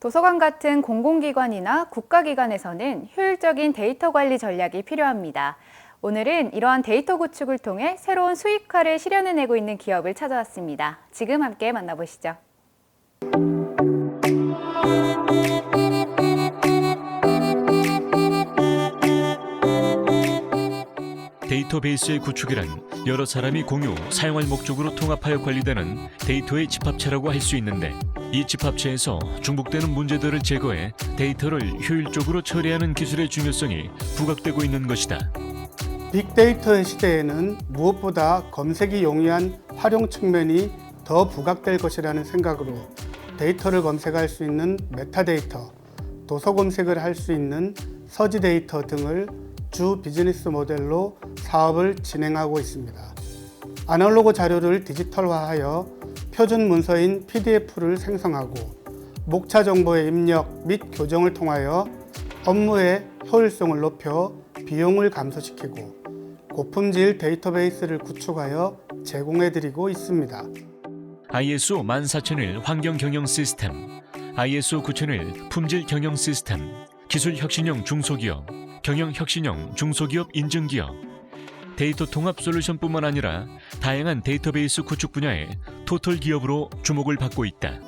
도서관 같은 공공기관이나 국가기관에서는 효율적인 데이터 관리 전략이 필요합니다. 오늘은 이러한 데이터 구축을 통해 새로운 수익화를 실현해내고 있는 기업을 찾아왔습니다. 지금 함께 만나보시죠. 데이터 베이스의 구축이란 여러 사람이 공유, 사용할 목적으로 통합하여 관리되는 데이터의 집합체라고 할 수 있는데 이 집합체에서 중복되는 문제들을 제거해 데이터를 효율적으로 처리하는 기술의 중요성이 부각되고 있는 것이다. 빅데이터의 시대에는 무엇보다 검색이 용이한 활용 측면이 더 부각될 것이라는 생각으로 데이터를 검색할 수 있는 메타데이터, 도서 검색을 할 수 있는 서지 데이터 등을 주 비즈니스 모델로 사업을 진행하고 있습니다. 아날로그 자료를 디지털화하여 표준 문서인 PDF를 생성하고 목차 정보의 입력 및 교정을 통하여 업무의 효율성을 높여 비용을 감소시키고 고품질 데이터베이스를 구축하여 제공해드리고 있습니다. ISO 14001 환경 경영 시스템, ISO 9001 품질 경영 시스템, 기술 혁신형 중소기업, 경영 혁신형 중소기업 인증기업, 데이터 통합 솔루션뿐만 아니라 다양한 데이터베이스 구축 분야의 토털 기업으로 주목을 받고 있다.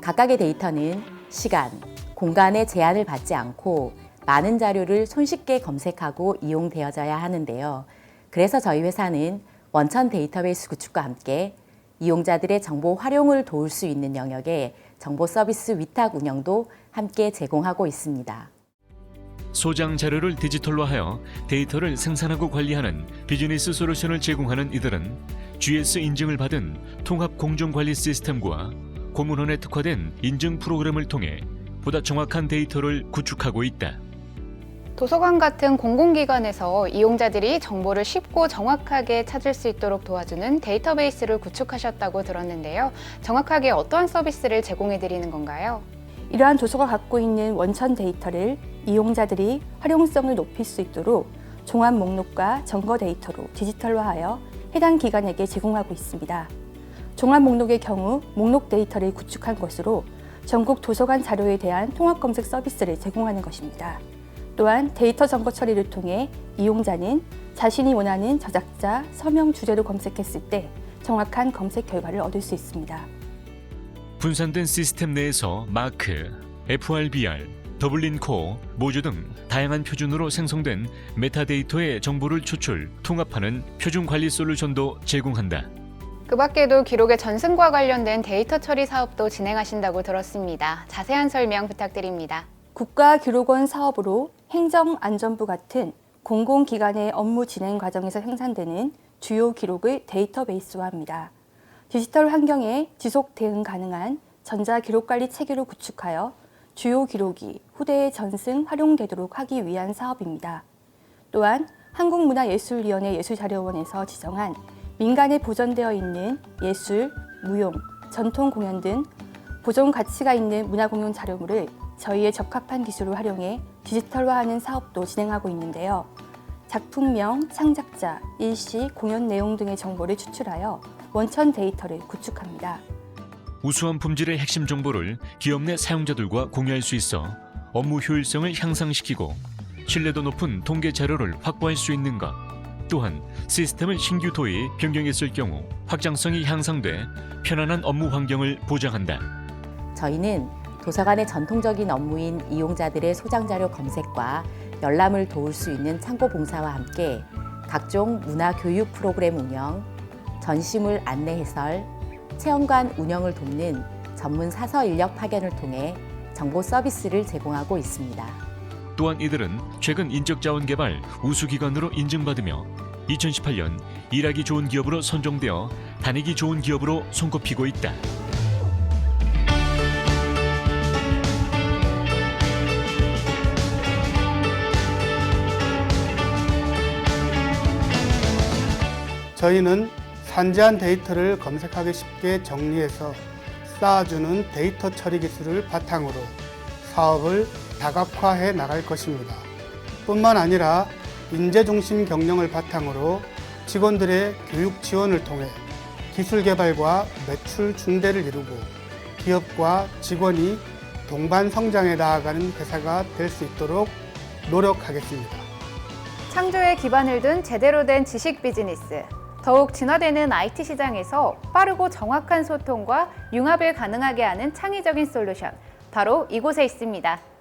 각각의 데이터는 시간, 공간의 제한을 받지 않고 많은 자료를 손쉽게 검색하고 이용되어져야 하는데요. 그래서 저희 회사는 원천 데이터베이스 구축과 함께 이용자들의 정보 활용을 도울 수 있는 영역의 정보 서비스 위탁 운영도 함께 제공하고 있습니다. 소장 자료를 디지털화하여 데이터를 생산하고 관리하는 비즈니스 솔루션을 제공하는 이들은 GS 인증을 받은 통합 공정 관리 시스템과 고문원에 특화된 인증 프로그램을 통해 보다 정확한 데이터를 구축하고 있다. 도서관 같은 공공기관에서 이용자들이 정보를 쉽고 정확하게 찾을 수 있도록 도와주는 데이터베이스를 구축하셨다고 들었는데요. 정확하게 어떠한 서비스를 제공해 드리는 건가요? 이러한 도서가 갖고 있는 원천 데이터를 이용자들이 활용성을 높일 수 있도록 종합 목록과 점거 데이터로 디지털화하여 해당 기관에게 제공하고 있습니다. 종합 목록의 경우 목록 데이터를 구축한 것으로 전국 도서관 자료에 대한 통합 검색 서비스를 제공하는 것입니다. 또한 데이터 점거 처리를 통해 이용자는 자신이 원하는 저작자, 서명 주제로 검색했을 때 정확한 검색 결과를 얻을 수 있습니다. 분산된 시스템 내에서 마크, FRBR, 더블린 코어, 모주 등 다양한 표준으로 생성된 메타데이터의 정보를 추출, 통합하는 표준 관리 솔루션도 제공한다. 그 밖에도 기록의 전승과 관련된 데이터 처리 사업도 진행하신다고 들었습니다. 자세한 설명 부탁드립니다. 국가기록원 사업으로 행정안전부 같은 공공기관의 업무 진행 과정에서 생산되는 주요 기록을 데이터베이스화합니다. 디지털 환경에 지속 대응 가능한 전자 기록 관리 체계로 구축하여 주요 기록이 후대에 전승 활용되도록 하기 위한 사업입니다. 또한 한국문화예술위원회 예술자료원에서 지정한 민간에 보존되어 있는 예술, 무용, 전통 공연 등 보존 가치가 있는 문화 공연 자료물을 저희의 적합한 기술을 활용해 디지털화하는 사업도 진행하고 있는데요. 작품명, 창작자, 일시, 공연 내용 등의 정보를 추출하여 원천 데이터를 구축합니다. 우수한 품질의 핵심 정보를 기업 내 사용자들과 공유할 수 있어 업무 효율성을 향상시키고 신뢰도 높은 통계 자료를 확보할 수 있는 것. 또한 시스템을 신규 도입, 변경했을 경우 확장성이 향상돼 편안한 업무 환경을 보장한다. 저희는 도서관의 전통적인 업무인 이용자들의 소장 자료 검색과 열람을 도울 수 있는 창고 봉사와 함께 각종 문화 교육 프로그램 운영, 전시물 안내 해설, 체험관 운영을 돕는 전문 사서 인력 파견을 통해 정보 서비스를 제공하고 있습니다. 또한 이들은 최근 인적자원 개발 우수기관으로 인증받으며 2018년 일하기 좋은 기업으로 선정되어 다니기 좋은 기업으로 손꼽히고 있다. 저희는 산재한 데이터를 검색하기 쉽게 정리해서 쌓아주는 데이터 처리 기술을 바탕으로 사업을 다각화해 나갈 것입니다. 뿐만 아니라 인재 중심 경영을 바탕으로 직원들의 교육 지원을 통해 기술 개발과 매출 증대를 이루고 기업과 직원이 동반 성장해 나아가는 회사가 될 수 있도록 노력하겠습니다. 창조에 기반을 둔 제대로 된 지식 비즈니스. 더욱 진화되는 IT 시장에서 빠르고 정확한 소통과 융합을 가능하게 하는 창의적인 솔루션. 바로 이곳에 있습니다.